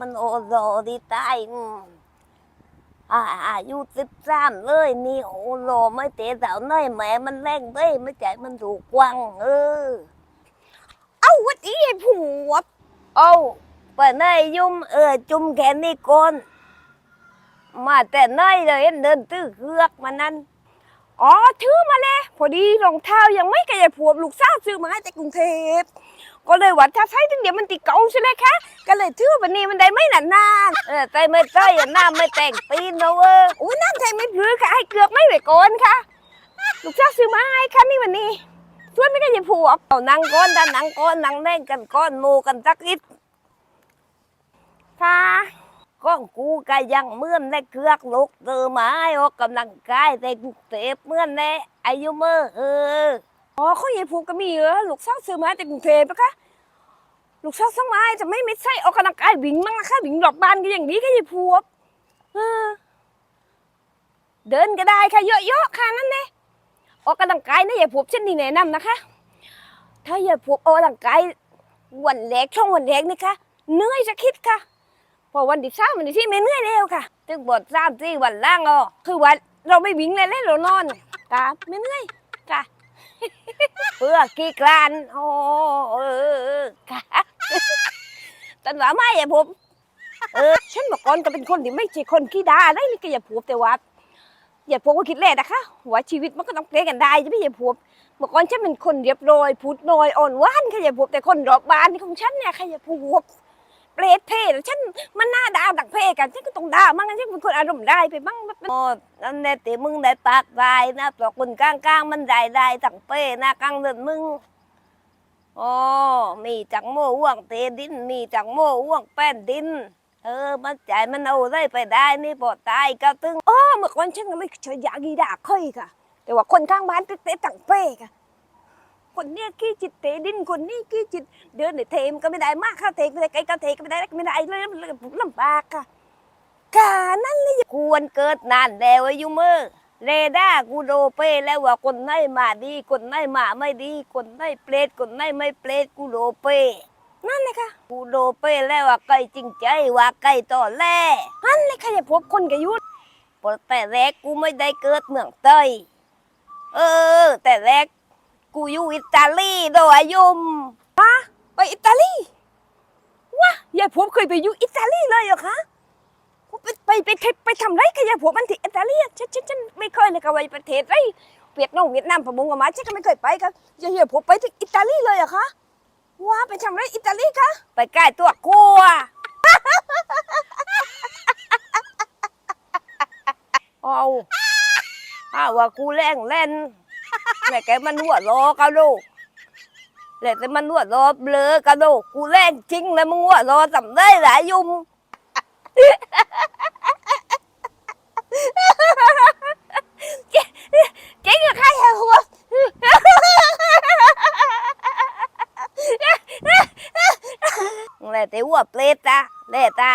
มันโอโรดีตายอาอายุสิบสามเลยนี่โอโรไม่เตะสาวน้อยแม่มันแรงเด้ยไม่ใจมันถูกกวางเออเอ้าวัดอีไอ้ผัวเอาไปไหนยุ่มเออจุ่มแขนนี่ก่อนมาแต่ไหนเลยเห็นเดินตื้อเครือกมานั่น อ๋อถือมาแล้วพอดีรองเท้ายังไม่กระยายผัวลูกสาวซื้อมาให้จากกรุงเทพก็เลยว่าถ้าใช้ถึงเดี๋ยวมันติดเก่าใช่ไหมคะ ก็เลยถือวันนี้มันได้ไม่นานนานเออใจไม่ใจอย่าหน้าไม่แต่งตีนเว้ยๆโอ้ยน้ำใจไม่พลือค่ะให้เกือบไม่ไหวก่อนค่ะ ลูกสาวซื้อมาให้ค่ะนี่วันนี้ช่วนไม่กระยายผัวเอานังก้อนดันนังก้อนนังแน่งกันก้อนหมูกันสักอิดค่ะ ก้องกูก็ยังเมื่อนในเครือกลูกเตือไม้ออกกำลังกายในกรุงเทพเมื่อนในอายุเมื่อเอออ๋อเขายายผัวก็มีเหรอลูกสาวซื้อมาจากกรุงเทพนะคะลูกสาวซื้อมาจะไม่ไม่ใช่ออกกำลังกายวิ่งมั้งนะคะวิ่งหลอกบ้านก็อย่างนี้ก็ยายผัวเออเดินก็ได้ค่ะเยอะๆค่ะนั่นเองออกกำลังกายนะยายผัวเช่นนี้แนะนำนะคะ ถ้ายายผัวออกกำลังกายวันแรกช่วงวันแรกนี่ค่ะเหนื่อยจะคิดค่ะ พอวันที่สามวันที่สี่ไม่เหนื่อยแล้วค่ะถึงบทสามที่วันล่างอะคือว่าเราไม่วิ่งเลยเลยเรานอนกะไม่เหนื่อยกะเพื่อกี่กลานโอ้เออค่ะตันว่าไม่อะผมเออฉันเมื่อก่อนก็เป็นคนที่ไม่ใช่คนขี้ด่าอะไรนี่ก็อย่าพูดแต่ว่าอย่าพูดว่าคิดแรกนะคะว่าชีวิตมันก็ต้องเปลี่ยนกันได้จะไม่อย่าพูดเมื่อก่อนฉันเป็นคนเรียบร้อยพูดน้อยอ่อนหวานค่อย่าพูดแต่คนรอบบ้านของฉันเนี่ยค่อย่าพูด เปรตเพศฉันมันหน้าด่าดักเพศกันฉันก็ต้องด่ามั่งฉันเป็นคนอารมณ์ได้ไปบ้างโอ้นั่นแน่ติมึงได้ปากได้นะตัวคนกลางกลางๆมันได้ได้ตั้งเป้นะกลางเดินมึงโอ้มีจังโม่วงเตดิน มีจังโม่วงแป้นดิน เออ มันใจมันเอาได้ไปได้นี่พอตายก็ตึงอ๋อเมื่อก่อนฉันก็ไม่เคยอยากกีด่าเคยค่ะ แต่ว่าคนข้างบ้านเตะๆต่างเป้ค่ะ คนเนี้ยขี้จิตเตดินคนนี้ขี้จิตเดินเทมก็ไม่ได้มากค่ะเทก็ไม่ได้ไกลก็เทก็ไม่ได้ก็ไม่ได้เลยมันลำบากค่ะกานั่นเลยควรเกิดนานแล้วอายุมือเรดากูโดเป้แล้วว่าคนไหนมาดีคนไหนมาไม่ดีคนไหนเปรตคนไหนไม่เปรตกูโดเป้นั่นเลยค่ะกูโดเป้แล้วว่าไก่จริงใจว่าไก่ต่อแล่นั่นเลยค่ะอย่าพบคนกับยุทธพราะแต่แรกกูไม่ได้เกิดเมืองเตยเออ แต่แรก กูอยู่อิตาลีโดยอายุมไปอิตาลีว้าย่าพบเคยไปอยู่อิตาลีเลยเหรอคะไปไปไปไปไปทำไรกับอย่าพบมันที่อิตาลีฉันฉันฉันไม่เคยเลยค่ะไปประเทศไรเวียดนามเวียดนามประมงกับมาฉันก็ไม่เคยไปครับยาย่าพบไปที่อิตาลีเลยเหรอคะว้าไปทำไรอิตาลีคะไปใกล้ตัวกูอะเอาอาว่ากูแรงเล่น แต่แกมันหัวล้อกันลูกแต่แต่มันหัวล้อเบลอกันลูกกูแรงจริงแล้วมึงหัวล้อสำได้หลายยุมเจ๊งกับใครหัวแหละแต่หัวเปรตตาแหละตา